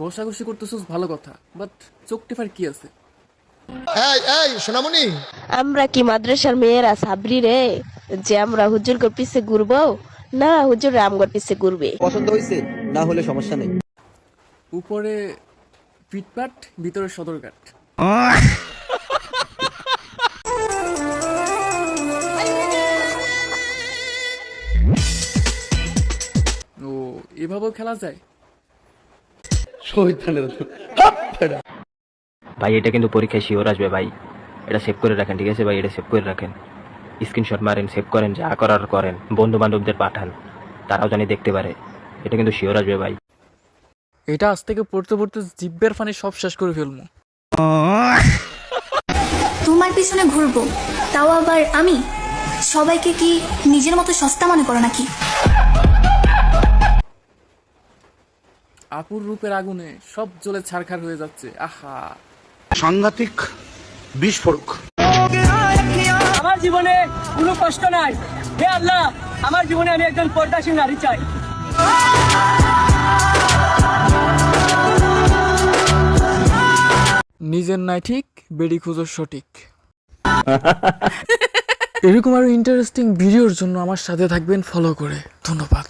ঘষাঘষি করতেছিস ভালো কথা বাট চোখ টেপার কি আছে? এই এই সোনামণি। আমরা কি মাদ্রাসার মেয়েরা সাবরি রে যে আমরা হুজুরকে পিছে ঘুরবো? না হুজুর আমগর পিছে ঘুরবে। পছন্দ হয়েছে না হলে সমস্যা নেই। উপরে পিটপাট ভিতরে সদরঘাট। এভাবেও খেলা যায়? ভাই এটা কিন্তু পরীক্ষায় শিওর আসবে ভাই। এটা সেভ করে রাখেন ঠিক আছে ভাই? এটা সেভ করে রাখেন। স্ক্রিনশট মারেন সেভ করেন যা করার করেন। বন্ধু বান্ধবদের পাঠান তারাও জানি দেখতে পারে। এটা কিন্তু শিওর আসবে ভাই। এটা আজ থেকে পড়তে পড়তে জিব্বের ফানি সব শেষ করে ফেলব তোমার পিছনে ঘুরবো তাও আবার আমি? সবাইকে কি নিজের মতো সস্তা মনে করো নাকি? আপুর রূপের আগুনে সব জ্বলে ছারখার হয়ে যাচ্ছে। আহা। সাংঘাতিক বিস্ফোরক। আমার জীবনে কোনো কষ্ট নাই। হে আল্লাহ আমার জীবনে আমি একজন পর্দাসীন নারী চাই। নিজের নাই ঠিক বেডি খুঁজো সঠিক। এরকম আরও ইন্টারেস্টিং ভিডিওর জন্য আমার সাথে থাকবেন ফলো করে। ধন্যবাদ।